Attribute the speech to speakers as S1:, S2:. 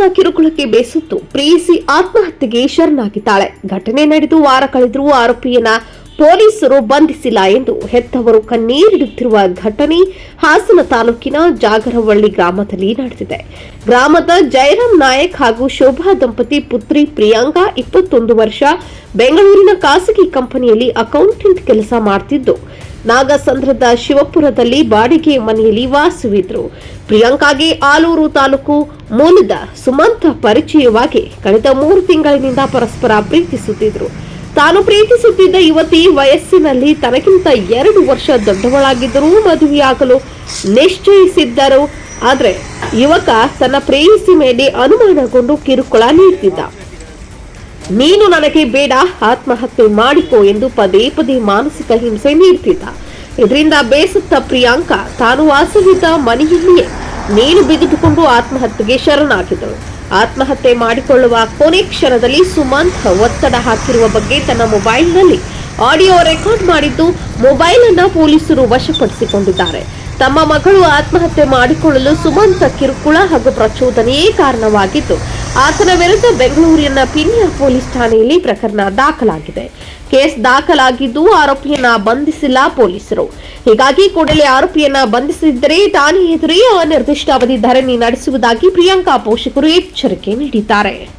S1: ಪ್ರೇಮಿಯನ್ನ ಕಿರುಕುಳಕ್ಕೆ ಬೇಸತ್ತು. ಪ್ರೇಯಸಿ ಆತ್ಮಹತ್ಯೆಗೆ ಶರಣಾಗಿದ್ದಾಳೆ. ಘಟನೆ ನಡೆದು ವಾರ ಕಳೆದರೂ ಆರೋಪಿಯನ್ನ ಪೊಲೀಸರು ಬಂಧಿಸಿಲ್ಲ ಎಂದು ಹೆತ್ತವರು ಕಣ್ಣೀರಿಡುತ್ತಿರುವ ಘಟನೆ ಹಾಸನ ತಾಲೂಕಿನ ಜಾಗರವಳ್ಳಿ ಗ್ರಾಮದಲ್ಲಿ ನಡೆದಿದೆ. ಗ್ರಾಮದ ಜಯರಾಮ್ ನಾಯಕ್ ಹಾಗೂ ಶೋಭಾ ದಂಪತಿ ಪುತ್ರಿ ಪ್ರಿಯಾಂಕಾ ಇಪ್ಪತ್ತೊಂದು ವರ್ಷ ಬೆಂಗಳೂರಿನ ಖಾಸಗಿ ಕಂಪನಿಯಲ್ಲಿ ಅಕೌಂಟೆಂಟ್ ಕೆಲಸ ಮಾಡ್ತಿದ್ದು. ನಾಗಸಂದ್ರದ ಶಿವಪುರದಲ್ಲಿ ಬಾಡಿಗೆ ಮನೆಯಲ್ಲಿ ವಾಸವಿದ್ರು ಪ್ರಿಯಾಂಕಾಗೆ ಆಲೂರು ತಾಲೂಕು ಮೂಲದ ಸುಮಂತ ಪರಿಚಯವಾಗಿ ಕಳೆದ ಮೂರು ತಿಂಗಳಿನಿಂದ ಪರಸ್ಪರ ಪ್ರೀತಿಸುತ್ತಿದ್ರು. ತಾನು ಪ್ರೀತಿಸುತ್ತಿದ್ದ ಯುವತಿ ವಯಸ್ಸಿನಲ್ಲಿ ತನಗಿಂತ ಎರಡು ವರ್ಷ ದೊಡ್ಡವಳಾಗಿದ್ದರೂ ಮದುವೆಯಾಗಲು ನಿಶ್ಚಯಿಸಿದ್ದರು. ಆದರೆ ಯುವಕ ತನ್ನ ಪ್ರೇಯಸಿ ಮೇಲೆ ಅನುಮಾನಗೊಂಡು ಕಿರುಕುಳ ನೀಡುತ್ತಿದ್ದ ನೀನು ನನಗೆ ಬೇಡ, ಆತ್ಮಹತ್ಯೆ ಮಾಡಿಕೋ ಎಂದು ಪದೇ ಪದೇ ಮಾನಸಿಕ ಹಿಂಸೆ ನೀಡುತ್ತಿದ್ದ ಇದರಿಂದ ಬೇಸತ್ತ ಪ್ರಿಯಾಂಕಾ ತಾನು ವಾಸವಿದ್ದ ಮನೆಯಲ್ಲಿಯೇ ನೀನು ಬಿಗಿದುಕೊಂಡು ಆತ್ಮಹತ್ಯೆಗೆ ಶರಣಾಗಿದ್ದಳು. ಆತ್ಮಹತ್ಯೆ ಮಾಡಿಕೊಳ್ಳುವ ಕೊನೆ ಕ್ಷಣದಲ್ಲಿ ಸುಮಂತ್ ಒತ್ತಡ ಹಾಕಿರುವ ಬಗ್ಗೆ ತನ್ನ ಮೊಬೈಲ್ನಲ್ಲಿ ಆಡಿಯೋ ರೆಕಾರ್ಡ್ ಮಾಡಿದ್ದು ಮೊಬೈಲ್ ಅನ್ನ ಪೊಲೀಸರು ವಶಪಡಿಸಿಕೊಂಡಿದ್ದಾರೆ. ತಮ್ಮ ಮಗಳು ಆತ್ಮಹತ್ಯೆ ಮಾಡಿಕೊಳ್ಳಲು ಸುಮಂತ ಕಿರುಕುಳ ಹಾಗೂ ಪ್ರಚೋದನೆಯೇ ಕಾರಣವಾಗಿದ್ದು, ಆತನ ವಿರುದ್ಧ ಬೆಂಗಳೂರಿನ ಪಿನ್ಯ ಪೊಲೀಸ್ ಠಾಣೆಯಲ್ಲಿ ಪ್ರಕರಣ ದಾಖಲಾಗಿದೆ. ಕೇಸ್ ದಾಖಲಾಗಿದ್ದು ಆರೋಪಿಯನ್ನ ಬಂಧಿಸಿಲ್ಲ ಪೊಲೀಸರು. ಹೀಗಾಗಿ ಕೂಡಲೇ ಆರೋಪಿಯನ್ನ ಬಂಧಿಸಿದ್ದರೆ ಠಾಣೆ ಎದುರೇ ಅನಿರ್ದಿಷ್ಟಾವಧಿ ಧರಣಿ ನಡೆಸುವುದಾಗಿ ಪ್ರಿಯಾಂಕಾ ಪೋಷಕರು ಎಚ್ಚರಿಕೆ ನೀಡಿದ್ದಾರೆ.